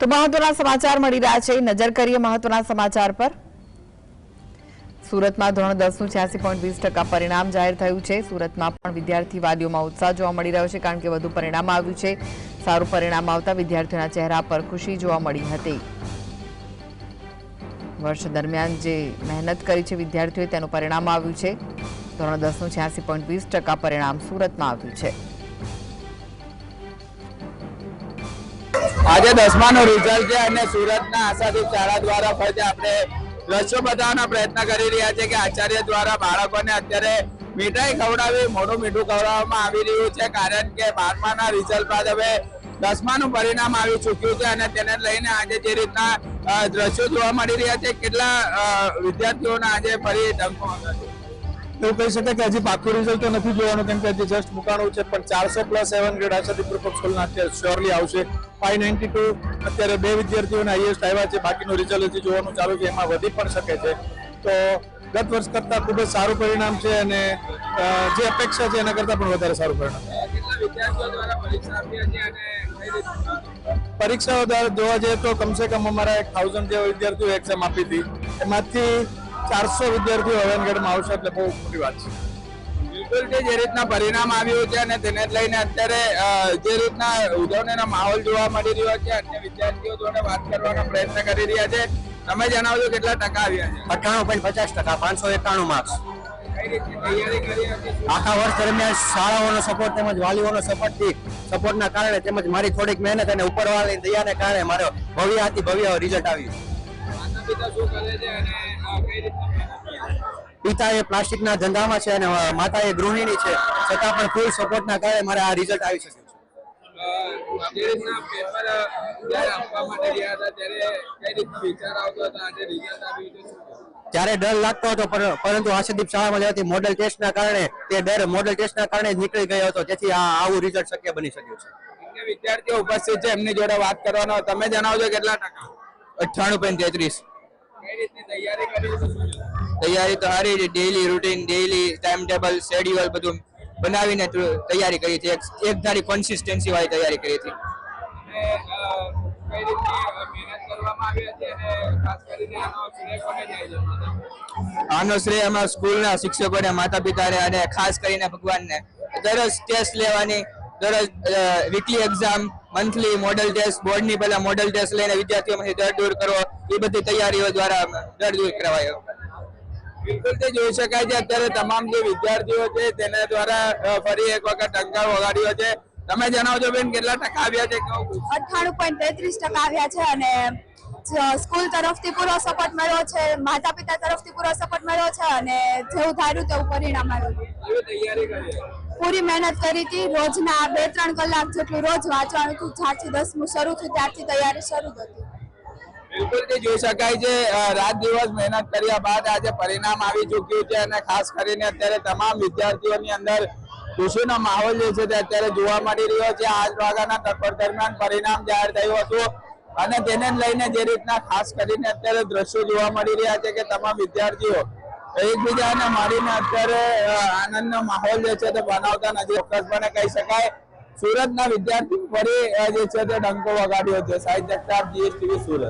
તો મહત્વના સમાચાર મળી રહ્યા છે. નજર કરીએ મહત્વના સમાચાર પર. સુરતમાં ધોરણ દસનું છ્યાસી પોઈન્ટ વીસ ટકા પરિણામ જાહેર થયું છે. સુરતમાં પણ વિદ્યાર્થી વાલીઓમાં ઉત્સાહ જોવા મળી રહ્યો છે કારણ કે વધુ પરિણામ આવ્યું છે. સારું પરિણામ આવતા વિદ્યાર્થીઓના ચહેરા પર ખુશી જોવા મળી હતી. વર્ષ દરમિયાન જે મહેનત કરી છે વિદ્યાર્થીઓએ તેનું પરિણામ આવ્યું છે. ધોરણ દસનું છ્યાસી પોઈન્ટ વીસ ટકા પરિણામ સુરતમાં આવ્યું છે. આજે દસમાનું રિઝલ્ટ છે અને સુરતના આશાદીપ શાળા દ્વારા ફરતે આપણે દ્રશ્યો બતાવવાનો પ્રયત્ન કરી રહ્યા છે કે આચાર્ય દ્વારા બાળકોને અત્યારે મીઠાઈ ખવડાવી, મોઢું મીઠું ખવડાવવામાં આવી રહ્યું છે. કારણ કે બારમાના રિઝલ્ટ બાદ હવે દસમાનું પરિણામ આવી ચૂક્યું છે અને તેને લઈને આજે જે રીતના દ્રશ્યો જોવા મળી રહ્યા છે, કેટલા વિદ્યાર્થીઓને આજે ફરી ડંકો એવું કહી શકાય કે હજી પાકું રિઝલ્ટ તો નથી જોવાનું, કેમ કે હજી જસ્ટ મુકાણું છે, પણ ચારસો plus seven grade Asha group સ્કૂલના અત્યારે શ્યોરલી આવશે. ફાઈવ નાઇન્ટી ટુ અત્યારે બે વિદ્યાર્થીઓને હાઈએસ્ટ આવ્યા છે, બાકીનું રિઝલ્ટ હજી જોવાનું ચાલુ છે, એમાં વધી પણ શકે છે. તો ગત વર્ષ કરતાં ખૂબ જ સારું પરિણામ છે અને જે અપેક્ષા છે એના કરતાં પણ વધારે સારું પરિણામ. પરીક્ષાઓ દ્વારા જોવા જઈએ તો કમસે કમ અમારા એક થાઉઝન્ડ જેવા વિદ્યાર્થીઓ એક્ઝામ આપી હતી. એમાંથી ચારસો વિદ્યાર્થીઓ હવેન આવશે એટલે બહુ મોટી વાત છે. બિલકુલ કે જે રીતના પરિણામ આવ્યું છે અને તેને લઈને અત્યારે જે રીતના ઉજવણીનો માહોલ જોવા મળી રહ્યો છે અન્ય વિદ્યાર્થીઓ જોડે વાત કરવાનો પ્રયત્ન કરી રહ્યા છે. તમે જણાવજો કેટલા ટકા આવ્યા છે? અઠ્ઠાણું પોઈન્ટ પચાસ ટકા પાંચસો એકાણું માર્ક્સ આખા વર્ષ દરમિયાન શાળાઓનો સપોર્ટ તેમજ વાલીઓનો સપોર્ટથી સપોર્ટના કારણે તેમજ મારી થોડીક મહેનત અને ઉપરવાળાની દયાને કારણે મારો ભવ્ય હતી ભવ્ય રિઝલ્ટ આવ્યું પિતા એ પ્લાસ્ટિકના ધંધામાં છે અને માતા એ ગૃહિણી છે છતાં પણ ફૂલ સપોર્ટના કારણે મારે આ રિઝલ્ટ આવી હતા ત્યારે ડર લાગતો હતો પરંતુ આશાદીપ શાળામાં જવાથી મોડેલ ટેસ્ટના કારણે તે ડર મોડેલ ટેસ્ટના કારણે જ નીકળી ગયો હતો. જેથી આ આવું રિઝલ્ટ શક્ય બની શક્યું છે. વિદ્યાર્થીઓ ઉપસ્થિત છે એમની જોડે વાત કરવાનો. તમે જણાવજો કેટલા ટકા? અઠ્ઠાણું પોઈન્ટ તેત્રીસ. તૈયારી તો સારી છે. Daily routine daily time table schedule બધું બનાવીને તૈયારી કરી છે. એક ધારી કોન્સિસ્ટન્સી વાળી તૈયારી કરી હતી હતી આનો શ્રેય અમારા સ્કૂલના શિક્ષકોને માતા પિતાને અને ખાસ કરીને ભગવાનને. દરરોજ ટેસ્ટ લેવાની દરરોજ weekly exam monthly model test બોર્ડની પહેલા મોડલ ટેસ્ટ લઈને વિદ્યાર્થીઓમાંથી ડર દૂર કરવો એ બધી તૈયારીઓ દ્વારા ડર દૂર કરાવાયો. બિલકુલ તે જોઈ શકાય છે અત્યારે તમામ જે વિદ્યાર્થીઓ છે તેના દ્વારા ફરી એક વખત ટંકાર વગાડ્યો છે. તમે જણાવજો બેન કેટલા ટકા આવ્યા છે અઠાણું અઠ્ઠાણું પોઈન્ટ તેત્રીસ ટકા આવ્યા છે અને સ્કૂલ તરફથી પૂરો સપોર્ટ મળ્યો છે માતા પિતા તરફથી પૂરો સપોર્ટ મળ્યો છે અને જેવું ધાર્યું તેવું પરિણામ આવ્યું. તૈયારી કરી? છે? પૂરી મહેનત કરી હતી. રોજના બે ત્રણ કલાક જેટલું રોજ વાંચવાનું હતું. જ્યારથી દસમું શરૂ થયું ત્યારથી તૈયારી શરૂ હતી. બિલકુલ જે જોઈ શકાય છે રાત દિવસ મહેનત કર્યા બાદ આજે પરિણામ આવી ચૂક્યું છે અને ખાસ કરીને અત્યારે તમામ વિદ્યાર્થીઓની અંદર ખુશીનો માહોલ જે છે તે અત્યારે જોવા મળી રહ્યો છે. આજ વાગ્યાના તત્પર દરમિયાન પરિણામ જાહેર થયું હતું અને તેને લઈને જે રીતના ખાસ કરીને અત્યારે દ્રશ્યો જોવા મળી રહ્યા છે કે તમામ વિદ્યાર્થીઓ એકબીજાને મળીને અત્યારે આનંદ આનંદનો માહોલ જે છે તે બનાવતા નથી. ચોક્કસપણે કહી શકાય, સુરતના વિદ્યાર્થી ફરી જે છે તે ડંકો વગાડ્યો છે. સાહિત્ય સુરત.